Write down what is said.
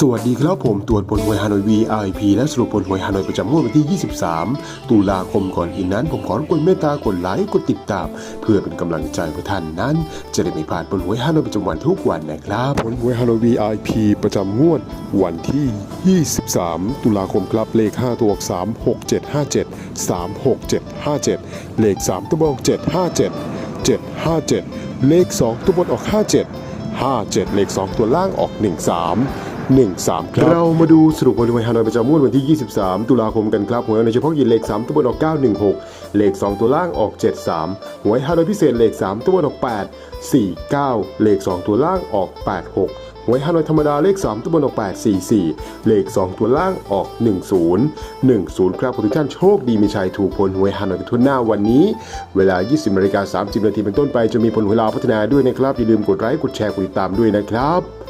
สวัสดีครับผมตรวจผลหวยฮานอย VIP และสรุปผลหวยฮานอยประจำงวดวันที่ 23 ตุลาคมก่อนอื่นนั้น ผมขอรบกวนเมตตากดไลค์กดติดตาม เพื่อเป็นกำลังใจให้ท่านนั้น จะได้ไม่พลาดผลหวยฮานอยประจำวันทุกวันนะครับผลหวยฮานอย VIP ประจำงวดวันที่ 23 ตุลาคมครับเลข 5 ตัวออก3 6 7 5 7 3 6 7 5 7 เลข 3 ตัวออก7 5 7 7 5 7 เลข 2 ตัวบนออก 57 57 เลข 2 ตัวล่างออก 13 13 ครับ เรามาดูสรุปผลหวยฮานอยประจำงวดวันที่ 23 ตุลาคมกันครับหวยในเฉพาะยินเลข 3 ตัวบนออก 916 เลข 2 ตัวล่างออก 73 หวยฮานอยพิเศษเลข 3 ตัวบนออก 8 49 เลข 2 ตัวล่างออก 86หวยฮานอยธรรมดาเลข 3 ตัวบนออก 844 เลข 2 ตัวล่างออก 10 10 ครับทุกท่านโชคดีมีชัยถูกผลหวยฮานอยกันทั่วหน้าวันนี้ เวลา 20นาฬิกา30 นาทีเป็นต้นไปจะมีผลหวยลาวพัฒนาด้วยนะครับ อย่าลืมกดไลค์กดแชร์กดติดตามด้วยนะครับ